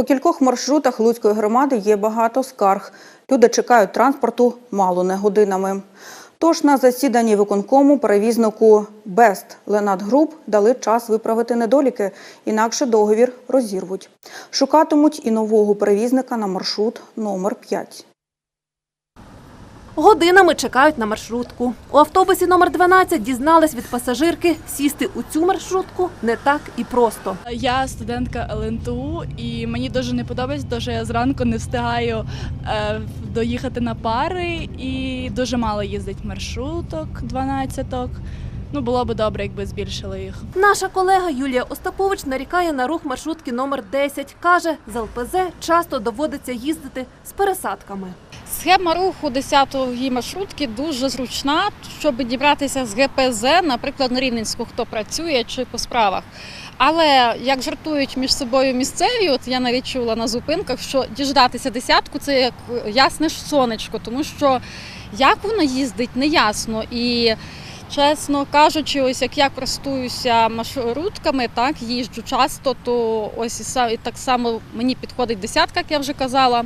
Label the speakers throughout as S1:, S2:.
S1: По кількох маршрутах Луцької громади є багато скарг. Люди чекають транспорту мало не годинами. Тож на засіданні виконкому перевізнику Бест Ленат Груп дали час виправити недоліки, інакше договір розірвуть. Шукатимуть і нового перевізника на маршрут номер 5.
S2: Годинами чекають на маршрутку. У автобусі номер 12 дізнались від пасажирки, сісти у цю маршрутку не так і просто.
S3: Я студентка ЛНТУ, і мені дуже не подобається, те, що я зранку не встигаю е, доїхати на пари, і дуже мало їздить маршруток, 12-ок. Ну, було б добре, якби збільшили їх.
S2: Наша колега Юлія Остапович нарікає на рух маршрутки номер 10. Каже, з ЛПЗ часто доводиться їздити з пересадками.
S4: Схема руху 10-ї маршрутки дуже зручна, щоб дібратися з ГПЗ, наприклад, на Рівненську, хто працює чи по справах. Але як жартують між собою місцеві, от я навіть чула на зупинках, що діждатися десятку це як ясне ж сонечко, тому що як воно їздить, не ясно. І чесно кажучи, ось як я користуюся маршрутками, так їжджу часто, то ось і так само мені підходить десятка, як я вже казала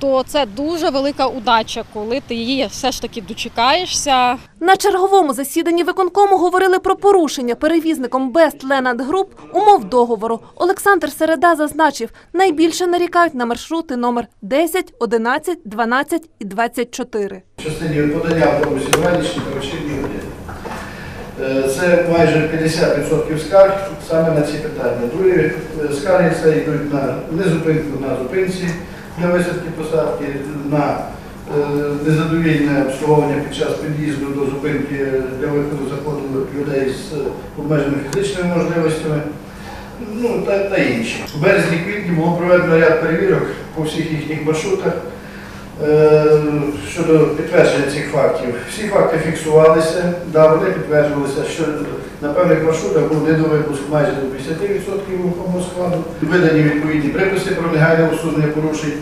S4: то це дуже велика удача, коли ти її все ж таки дочекаєшся.
S2: На черговому засіданні виконкому говорили про порушення перевізником Best Ленанд Груп умов договору. Олександр Середа зазначив, найбільше нарікають на маршрути номер 10, 11, 12 і 24.
S5: В частині подання автобусів ранішні та вечірні години. Це майже 50% скарг саме на ці питання. Другі е, скарги це йдуть на незупинку на зупинці для висадки посадки, на незадовільне обслуговування під час під'їзду до зупинки для виходу заходу людей з обмеженими фізичними можливостями. Ну та, та інші. У березні-квітні було проведено ряд перевірок по всіх їхніх маршрутах. Е, Щодо підтвердження цих фактів, всі факти фіксувалися, да, вони підтверджувалися, що на певних маршрутах був недовипуск майже до 50% рухомого складу, видані відповідні приписи про негайне усунення порушень,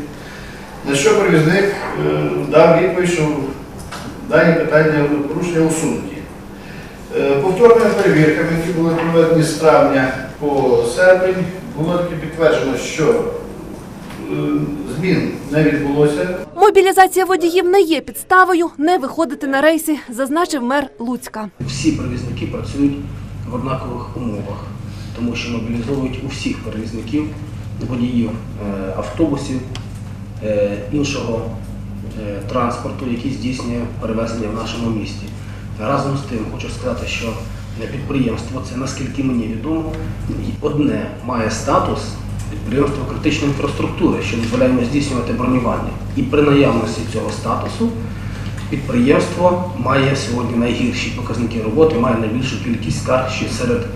S5: на що перевізник е, дав відповідь, що дані питання порушення усунуті. Е, Повторними перевірками, які були проведені з травня по серпень, було таки підтверджено, що змін не відбулося.
S2: Мобілізація водіїв не є підставою не виходити на рейси, зазначив мер Луцька.
S6: всі перевізники працюють в однакових умовах, тому що мобілізовують усіх перевізників, водіїв е, автобусів, е, іншого е, транспорту, який здійснює перевезення в нашому місті. Разом з тим хочу сказати, що підприємство, це наскільки мені відомо, одне має статус підприємства критичної інфраструктури, що дозволяє здійснювати бронювання. І при наявності цього статусу Підприємство має сьогодні найгірші показники роботи, має найбільшу кількість скарг ще серед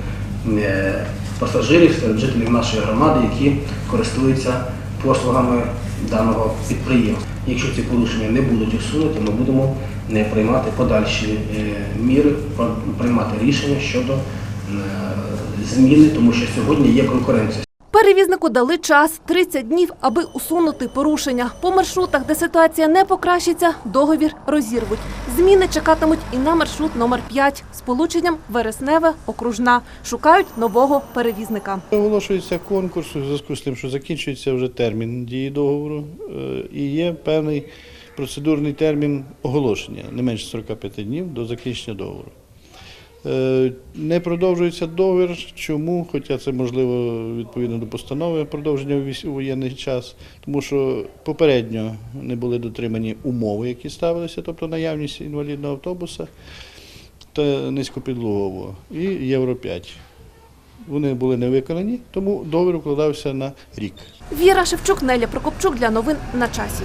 S6: е, пасажирів, серед жителів нашої громади, які користуються послугами даного підприємства. Якщо ці порушення не будуть усунуті, ми будемо е, приймати подальші е, міри, приймати рішення щодо зміни, тому що сьогодні є конкуренція.
S2: Перевізнику дали час 30 днів, аби усунути порушення. По маршрутах, де ситуація не покращиться, договір розірвуть. Зміни чекатимуть і на маршрут номер 5 з полученням Вересневе, Окружна. Шукають нового перевізника.
S7: Оголошується конкурс у зв'язку з тим, що закінчується вже термін дії договору, е, і є певний процедурний термін оголошення, не менше 45 днів до закінчення договору. Е, Не продовжується договір. Чому? Хоча це можливо відповідно до постанови продовження у воєнний час, тому що попередньо не були дотримані умови, які ставилися, тобто наявність інвалідного автобуса та низькопідлогового і Євро 5. Вони були не виконані, тому договір укладався на рік.
S2: Віра Шевчук, Неля Прокопчук для новин на часі.